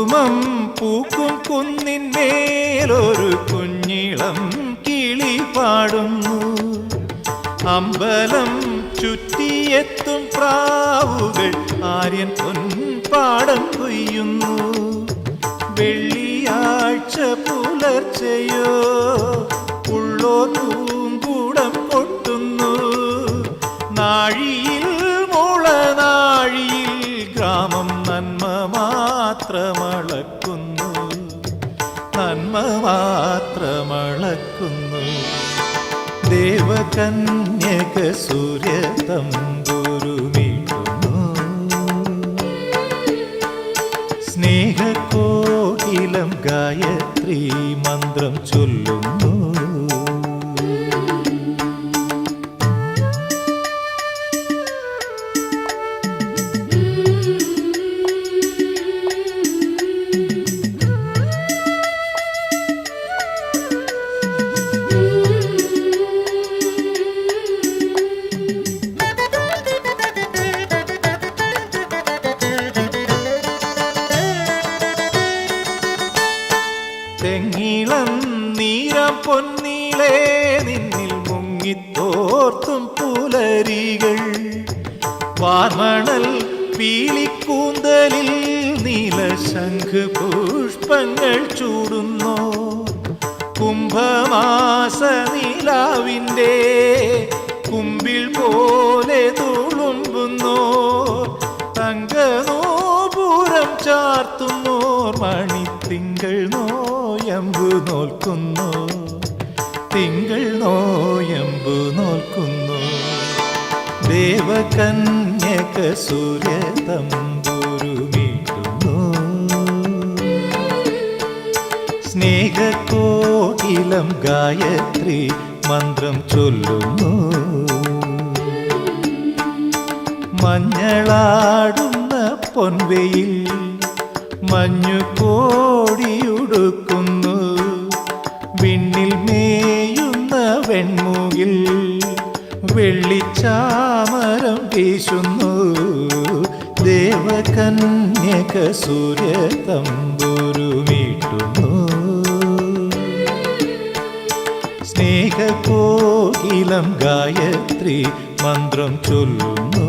കുങ്കുമം പൂക്കും കുന്നിന്മേലൊരു കുഞ്ഞിളം കിളി പാടുന്നു. അമ്പലം ചുറ്റിയെത്തും പ്രാവുകൾ ആര്യൻ പൊൻപാടം കൊയ്യുന്നു. വെള്ളിയാഴ്ച പുലർച്ചയോ ഉള്ളോ തൂങ്കൂടം പൊട്ടുന്നു നാഴിയ മാത്രമളക്കുന്നു നന്മ മാത്രമളക്കുന്നു. ദേവകന്യക സൂര്യ തമ്പുരുമീട്ടുന്നു സ്നേഹകോകിലം ഗായത്രി മന്ത്രം ചൊല്ലുന്നു. തെങ്ങിളം നീരം പൊന്നീളേ നിന്നിൽ മുങ്ങിത്തോർത്തും പുലരികൾ. വാർമണൽ പീലിക്കൂന്തലിൽ നീലശംഖ് പുഷ്പങ്ങൾ ചൂടുന്നു. കുംഭമാസ നിലാവിന്റെ കുമ്പിൾ പോലെ ചാർത്തുന്നോർ മണിത്തിങ്കൾ നോയമ്പു നോൽക്കുന്നു. തിങ്കൾ നോയമ്പു നോൽക്കുന്നു. ദേവകന്യക സൂര്യ തമ്പുരുമീട്ടുന്നു സ്നേഹക്കോകിലം ഗായത്രി മന്ത്രം ചൊല്ലുന്നു. മഞ്ഞളാടുന്ന പൊൻവെയിൽ മഞ്ഞു കോടിയുടുക്കുന്നു. വിണ്ണിൽ മേയുന്ന വെൺമുകിൽ വെള്ളിച്ചാമരം വീശുന്നു. ദേവകന്യക സൂര്യ തമ്പുരുമീട്ടുന്നു സ്നേഹകോകിലം ഗായത്രി മന്ത്രം ചൊല്ലുന്നു.